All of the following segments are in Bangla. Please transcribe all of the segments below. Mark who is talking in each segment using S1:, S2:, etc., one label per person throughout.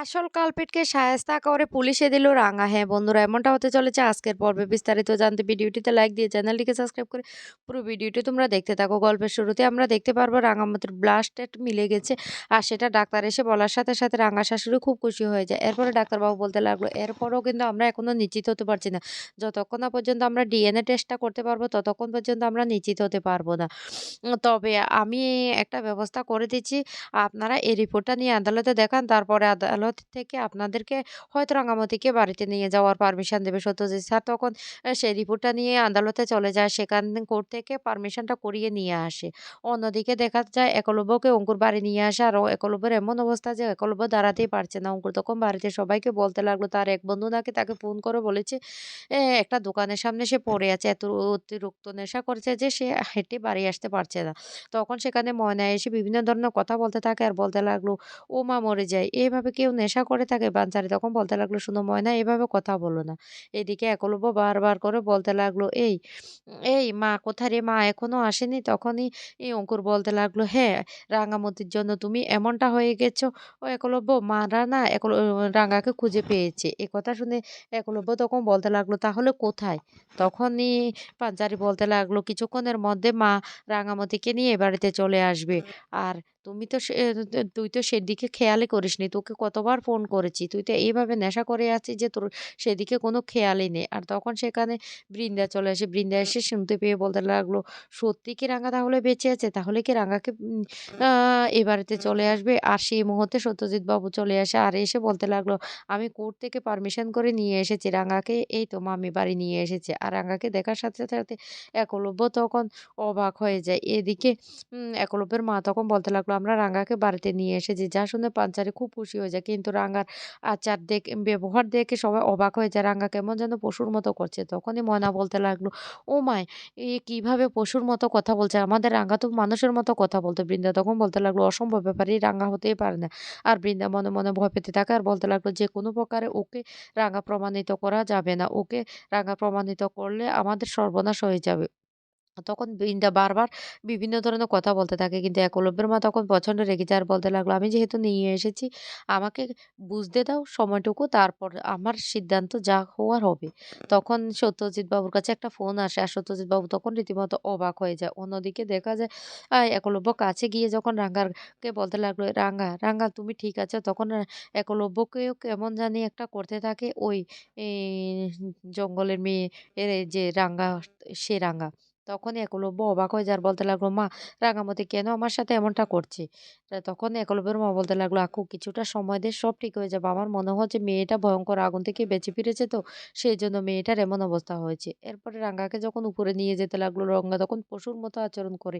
S1: আসল কালপেটকে শায়েস্তা করে পুলিশে দিল রাঙা। হ্যাঁ বন্ধুরা, এমনটা হতে চলেছে আজকের পর্বে বিস্তারিত জানতে। ভিডিওটিতে লাইক দিয়ে চ্যানেলটিকে সাবস্ক্রাইব করে পুরো ভিডিওটি তোমরা দেখতে থাকো। গল্পের শুরুতে আমরা দেখতে পারব রাঙামতির ব্লাস্টেড মিলে গেছে আর সেটা ডাক্তার এসে বলার সাথে সাথে রাঙা শাশুড়ি খুব খুশি হয়ে যায়। এরপরে ডাক্তারবাবু বলতে লাগল, এরপরও কিন্তু আমরা এখনও নিশ্চিত হতে পারছি না। যতক্ষণ না পর্যন্ত আমরা ডিএনএ টেস্টটা করতে পারব, ততক্ষণ পর্যন্ত আমরা নিশ্চিত হতে পারব না। তবে আমি একটা ব্যবস্থা করে দিচ্ছি। আপনারা এই রিপোর্টটা নিয়ে আদালতে দেখান, তারপরে আদালত থেকে আপনাদেরকে হয়তো রাঙামাটিকে বাড়িতে নিয়ে যাওয়ার পারমিশন দেবে। সত্যজিৎ স্যার তখন সেই রিপোর্টটা নিয়ে আদালতে চলে যায়। সেখান কোর্ট থেকে পারমিশনটা করিয়ে নিয়ে আসে। অন্যদিকে দেখা যায়, একলব্যকে অঙ্কুর বাড়ি নিয়ে আসে। আর একলব্যের এমন অবস্থা যে একলব্য দাঁড়াতেই পারছে না। অঙ্কুর তখন বাড়িতে সবাইকে বলতে লাগল, তার এক বন্ধু নাকি তাকে ফোন করে বলেছে একটা দোকানের সামনে সে পড়ে আছে। এত অতিরিক্ত নেশা করেছে যে সে হেঁটে বাড়ি আসতে পারছে না। তখন সেখানে ময়না এসে বিভিন্ন ধরনের কথা বলতে থাকে আর বলতে লাগল, ও মা মরে যায়। এভাবে কেউ নেশা করে থাকে, বাঞ্চারি তখন বলতে লাগল, শুনো ময়না, এভাবে কথা বলো না। এদিকে একলব্য বারবার করে বলতে লাগল, এই এই মা কোথায় রে? মা এখনও আসেনি? তখনই এই অঙ্কুর বলতে লাগল হ্যাঁ রাঙামতির জন্য তুমি এমনটা হয়ে গেছো। ও একলব্য, মারা না, একল রাঙাকে খুঁজে পেয়েছে। এ কথা শুনে একলব্য তখন বলতে লাগল, তাহলে কোথায়? তখনই পাঞ্চারি বলতে লাগল, কিছুক্ষণের মধ্যে মা রাঙামতিকে নিয়ে বাড়িতে চলে আসবে। আর তুমি তো সে তুই তো সেদিকে খেয়ালই করিসনি তোকে কতবার ফোন করেছি তুই তো এইভাবে নেশা করে আছিস যে তোর সেদিকে কোনো খেয়ালই নেই। আর তখন সেখানে বৃন্দা চলে আসে বৃন্দা এসে শুনতে পেয়ে বলতে লাগল সত্যি কি রাঙা তাহলে বেঁচে আছে? তাহলে কি রাঙাকে এ বাড়িতে চলে আসবে? আর সেই মুহূর্তে সত্যজিৎ বাবু চলে আসে আর এসে বলতে লাগল আমি কোর্ট থেকে পারমিশন করে নিয়ে এসেছি রাঙাকে এই তো মামি বাড়ি নিয়ে এসেছে। আর রাঙাকে দেখার সাথে সাথে একলব্য তখন অবাক হয়ে যায়। এদিকে একলব্যের মা তখন বলতে লাগল আমরা রাঙাকে বাড়িতে নিয়ে এসেছি। যা শুনে পাঞ্চারি খুব খুশি হয়ে যায়। কিন্তু রাঙার আচার দেখে, ব্যবহার দেখে সবাই অবাক হয়ে যায়, রাঙা কেমন যেন পশুর মতো করছে। তখনই ময়না বলতে লাগল, ও মায় এ কীভাবে পশুর মতো কথা বলছে? আমাদের রাঙা তো মানুষের মতো কথা বলতো। বৃন্দা তখন বলতে লাগল, অসম্ভব ব্যাপার, এই রাঙা হতেই পারে না। আর বৃন্দা মনে মনে ভয় পেতে থাকে আর বলতে লাগল, যে কোনো প্রকারে ওকে রাঙা প্রমাণিত করা যাবে না। ওকে রাঙা প্রমাণিত করলে আমাদের সর্বনাশ হয়ে যাবে। তখন বৃন্দা বারবার বিভিন্ন ধরনের কথা বলতে থাকে। কিন্তু একলব্যের মা তখন প্রচণ্ড রেগে যায় আর বলতে লাগল, আমি যেহেতু নিয়ে এসেছি, আমাকে বুঝতে দাও সময়টুকু, তারপর আমার সিদ্ধান্ত যা হওয়ার হবে। তখন সত্যজিৎ বাবুর কাছে একটা ফোন আসে, আর সত্যজিৎ বাবু তখন রীতিমতো অবাক হয়ে যায়। অন্যদিকে দেখা যায় একলব্য কাছে গিয়ে যখন রাঙ্গাকে বলতে লাগল, রাঙ্গা রাঙ্গা, তুমি ঠিক আছে? তখন একলব্যকেও কেমন জানি একটা করতে থাকে ওই জঙ্গলের মেয়ে এর যে রাঙ্গা, সে রাঙ্গা। তখনই একলব্য অবাক হয়ে যার বলতে লাগল, মা রাঙামতি কেন আমার সাথে এমনটা করছে? তখন একলব্যের মা বলতে লাগল, আকু, কিছুটা সময় দে, সব ঠিক হয়ে যাবে। আমার মনে হচ্ছে মেয়েটা ভয়ঙ্কর আগুন থেকে বেঁচে ফিরেছে তো, সেই জন্য মেয়েটার এমন অবস্থা হয়েছে। এরপরে রাঙ্গাকে যখন উপরে নিয়ে যেতে লাগল, রঙ্গা তখন পশুর মতো আচরণ করে,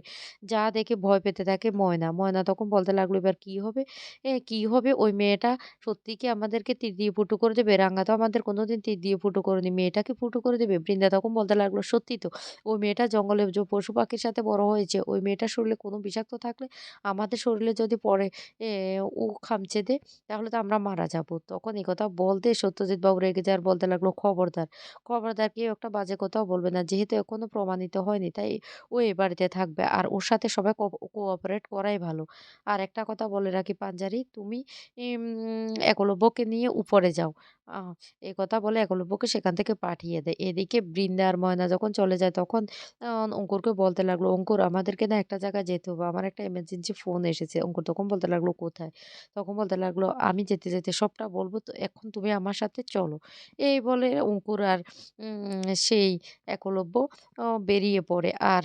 S1: যা দেখে ভয় পেতে থাকে ময়না। ময়না তখন বলতে লাগল, এবার কি হবে? এ, কি হবে? ওই মেয়েটা সত্যি কি আমাদেরকে তীর দিয়ে ফুটো করে দেবে? রাঙ্গা তো আমাদের কোনোদিন তীর দিয়ে ফুটো করেনি, মেয়েটাকে ফুটো করে দেবে। বৃন্দা তখন বলতে লাগল, সত্যি তো, ওই মেয়েটা জঙ্গলে যে পশু পাখির সাথে বড় হয়েছে, ওই মেয়েটার শরীরে কোনো বিষাক্ত থাকলে আমাদের শরীরে যদি পড়ে ও খামচে দে, তাহলে তো আমরা মারা যাব। তখন এই কথা বলতে সত্যজিৎ বাবু রেগে যাওয়ার বলতে লাগল, খবরদার খবরদার, কেউ একটা বাজে কথাও বলবে না। যেহেতু এখনও প্রমাণিত হয়নি, তাই ও এ বাড়িতে থাকবে আর ওর সাথে সবাই কোঅপারেট করাই ভালো। আর একটা কথা বলে রাখি পাঞ্জারি, তুমি একলব্যকে নিয়ে উপরে যাও। আহ, এই কথা বলে একলব্যকে সেখান থেকে পাঠিয়ে দেয়। এদিকে বৃন্দা আর ময়না যখন চলে যায় তখন অঙ্কুরকে বলতে লাগল অঙ্কুর আমাদেরকে না একটা জায়গায় যেতে হবে। আমার একটা এমার্জেন্সি ফোন এসেছে। অঙ্কুর তখন বলতে লাগল কোথায়? তখন বলতে লাগল আমি যেতে যেতে সবটা বলব। তো এখন তুমি আমার সাথে চলো। এই বলে অঙ্কুর আর সেই একলব্য বেরিয়ে পড়ে। আর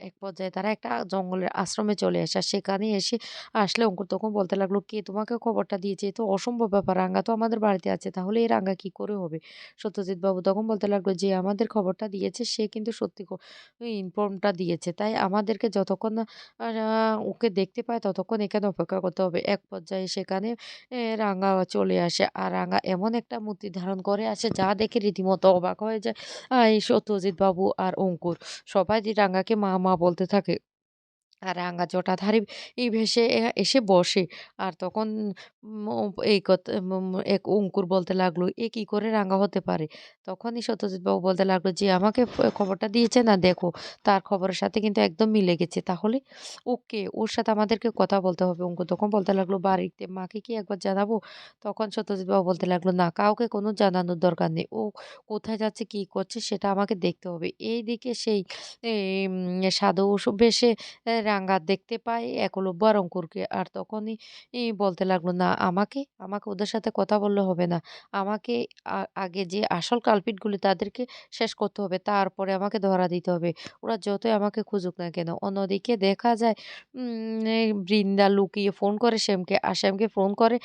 S1: এক পর্যায়ে তারা একটা জঙ্গলের আশ্রমে চলে আসে। আর সেখানে এসে আসলে অঙ্কুর তখন বলতে লাগল কে তোমাকে খবরটা দিয়েছে? তো অসম্ভব ব্যাপার রাঙ্গা তো আমাদের বাড়িতে আছে। তাহলে এই রাঙ্গা কি করে হবে? সত্যজিৎ বাবু তখন বলতে লাগল যে আমাদের খবরটা দিয়েছে সে কিন্তু সত্যি ইনফর্মটা দিয়েছে। তাই আমাদেরকে যতক্ষণ ওকে দেখতে পায় ততক্ষণ এখানে অপেক্ষা করতে হবে। এক পর্যায়ে সেখানে এ, রাঙা চলে আসে। আর রাঙা এমন একটা মূর্তি ধারণ করে আসে যা দেখে রীতিমতো অবাক হয়ে যায় এই সত্যজিৎ বাবু আর অঙ্কুর। সবাই যে রাঙাকে মা মা বলতে থাকে আর রাঙা জটাধারী ভেসে এসে বসে। আর তখন এই কথা এক অঙ্কুর বলতে লাগল, "এ কি করে রাঙা হতে পারে?" তখনই সত্যজিৎ বাবু বলতে লাগল, "যে আমাকে খবরটা দিয়েছে না দেখো, তার খবরের সাথে কিন্তু একদম মিলে গেছে। তাহলে ওকে ওর সাথে আমাদেরকে কথা বলতে হবে।" অঙ্কুর তখন বলতে লাগল, "বাড়িতে মাকে কি একবার জানাব?" তখন সত্যজিৎ বাবু বলতে লাগল, "না, কাউকে কোনো জানানোর দরকার নেই। ও কোথায় যাচ্ছে, কি করছে সেটা আমাকে দেখতে হবে।" এইদিকে সেই এম সাধু বেশে এ রাঙা দেখতে পায় একলব্য আর অঙ্কুরকে। আর তখনই ই বলতে লাগল, "না আমাকে, আমাকে ওদের সাথে কথা বললে হবে না। আমাকে আগে যে আসল কালপিটগুলি তাদেরকে শেষ করতে হবে। তারপরে আমাকে ধরা দিতে হবে। ওরা যতই আমাকে খুঁজুক না কেন।" অন্যদিকে দেখা যায় বৃন্দা লুকিয়ে ফোন করে শ্যামকে। আর শ্যামকে ফোন করে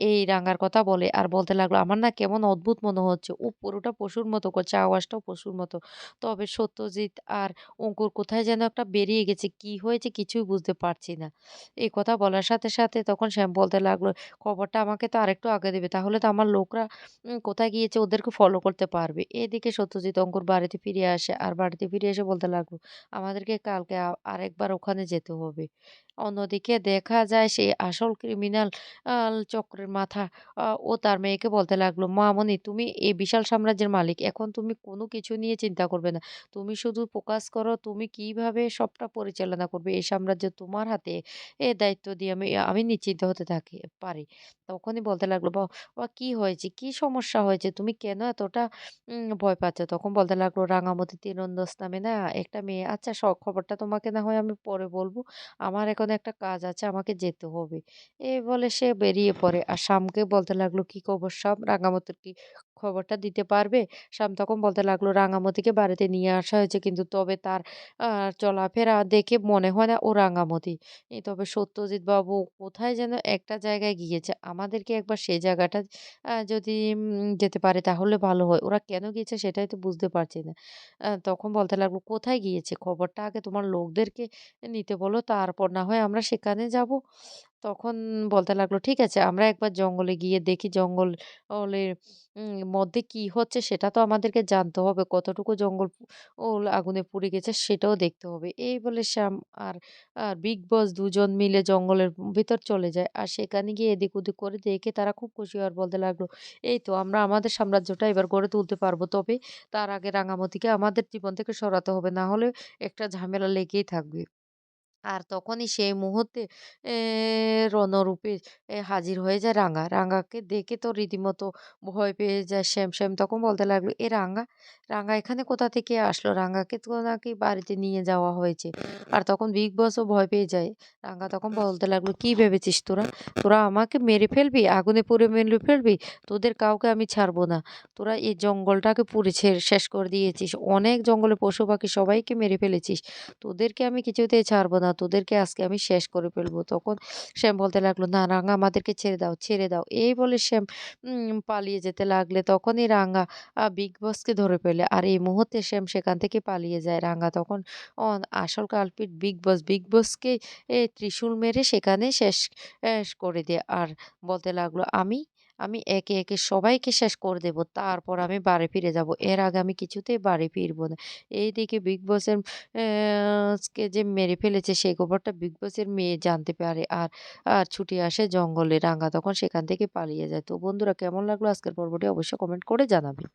S1: এই রাঙার কথা বলে। আর বলতে লাগল, "আমার না কেমন অদ্ভুত মনে হচ্ছে। ও পুরোটা পশুর মতো করছে, আওয়াজটাও পশুর মতো। তবে সত্যজিৎ আর অঙ্কুর কোথায় যেন একটা বেরিয়ে গেছে। কি হয়েছে কিছুই বুঝতে পারছি না। এই কথা বলার সাথে, সাথে তখন শ্যাম বলতে লাগল, "খবরটা আমাকে তো আরেকটু আগে দেবে তাহলে তো আমার লোকরা কোথায় গিয়েছে ওদেরকে ফলো করতে পারবে।" এদিকে সত্যজিৎ অঙ্কুর বাড়িতে ফিরে আসে। আর বাড়িতে ফিরে এসে বলতে লাগল, "আমাদেরকে কালকে আরেকবার ওখানে যেতে হবে।" অন্যদিকে দেখা যায় সেই আসল ক্রিমিনাল চক্রের মাথা ও তার মেয়েকে বলতে লাগল, মামনি তুমি এই বিশাল সাম্রাজ্যের মালিক। এখন তুমি কোনো কিছু নিয়ে চিন্তা করবে না। তুমি শুধু ফোকাস করো তুমি কীভাবে সবটা পরিচালনা করবে। এই সাম্রাজ্য তোমার হাতে। এ দায়িত্ব দিয়ে আমি আমি নিশ্চিন্ত হতে থাকি পারি। তখনই বলতে লাগল, "বা কি হয়েছে? কি সমস্যা হয়েছে? তুমি কেন এতটা ভয় পাচ্ছ?" তখন বলতে লাগল, "রাঙামতি তীরন্দাজ নামে না একটা মেয়ে আচ্ছা স খবরটা তোমাকে না হয় আমি পরে বলব আমার এখন একটা কাজ আছে, আমাকে যেতে হবে।" এই বলে সে বেরিয়ে পড়ে। আর শামকে বলতে লাগল, "কি খবর শাম? রাঙামতির কি খবরটা দিতে পারবে?" শাম তখন বলতে লাগল, "রাঙামতিকে বাড়িতে নিয়ে আসা হয়েছে কিন্তু তবে তার চলাফেরা দেখে মনে হয় না ও রাঙামতি। তবে সত্যজিৎ বাবু কোথায় যেন একটা জায়গায় গিয়েছে। আমাদেরকে একবার সেই জায়গাটা যদি যেতে পারে তাহলে ভালো হয়। ওরা কেন গিয়েছে সেটাই তো বুঝতে পারছি না।" তখন বলতে লাগল, "কোথায় গিয়েছে? খবরটা আগে তোমার লোকদেরকে নিতে বলো তারপর না হয় আমরা সেখানে যাব।" তখন বলতে লাগল, "ঠিক আছে আমরা একবার জঙ্গলে গিয়ে দেখি জঙ্গল অলের মধ্যে কি হচ্ছে সেটা তো আমাদেরকে জানতে হবে। কতটুকু জঙ্গল ওল আগুনে পুড়ে গেছে সেটাও দেখতে হবে।" এই বলে শ্যাম আর আর বিগ বস দুজন মিলে জঙ্গলের ভিতর চলে যায়। আর সেখানে গিয়ে এদিক ওদিক করে দেখে তারা খুব খুশি আর বলতে লাগল, "এই তো আমরা আমাদের সাম্রাজ্যটা এবার গড়ে তুলতে পারব। তবে তার আগে রাঙামতিকে আমাদের জীবন থেকে সরাতে হবে। না হলে একটা ঝামেলা লেগেই থাকবে।" আর তখনই সেই মুহূর্তে রণরূপে হাজির হয়ে যায় রাঙা। রাঙাকে দেখে তো রীতিমতো ভয় পেয়ে যায় শ্যাম। শ্যাম তখন বলতে লাগল, "এ রাঙা? রাঙা এখানে কোথা থেকে আসলো? রাঙাকে তো নাকি বাড়িতে নিয়ে যাওয়া হয়েছে।" আর তখন বিগ বসও ভয় পেয়ে যায়। রাঙা তখন বলতে লাগল, "কি ভেবেছিস তোরা? তোরা আমাকে মেরে ফেলবি? আগুনে পুড়ে মেরে ফেলবি? তোদের কাউকে আমি ছাড়বো না। তোরা এই জঙ্গলটাকে পুড়ে শেষ করে দিয়েছিস। অনেক জঙ্গলে পশু-পাখি সবাইকে মেরে ফেলেছিস। তোদেরকে আমি কিছুতেই ছাড়বো না। তোদেরকে আজকে আমি শেষ করে ফেলব। তখন শ্যাম বলতে লাগল, "না রাঙা আমাদেরকে ছেড়ে দাও, ছেড়ে দাও।" এই বলে শ্যাম পালিয়ে যেতে লাগলে তখনই রাঙা বিগ বসকে ধরে ফেলে। আর এই মুহূর্তে শ্যাম সেখান থেকে পালিয়ে যায়। রাঙা তখন আসল কালপিট বিগ বস। বিগ বসকে ত্রিশূল মেরে সেখানে শেষ করে দেয়। আর বলতে লাগল, "আমি আমি একে, একে সবাইকে শেষ করে দেব। তারপর আমি বাড়ি ফিরে যাব। এর আগে আমি কিছুতেই বাড়ি ফিরব না।" এইদিকে বিগ বসের কে যে মেরে ফেলেছে সেই খবরটা বিগ বসের মেয়ে জানতে পারে আর আর ছুটি আসে জঙ্গলে। রাঙা তখন সেখান থেকে পালিয়ে যায়। তো বন্ধুরা কেমন লাগল আজকের পর্বটি অবশ্যই কমেন্ট করে জানাবেন।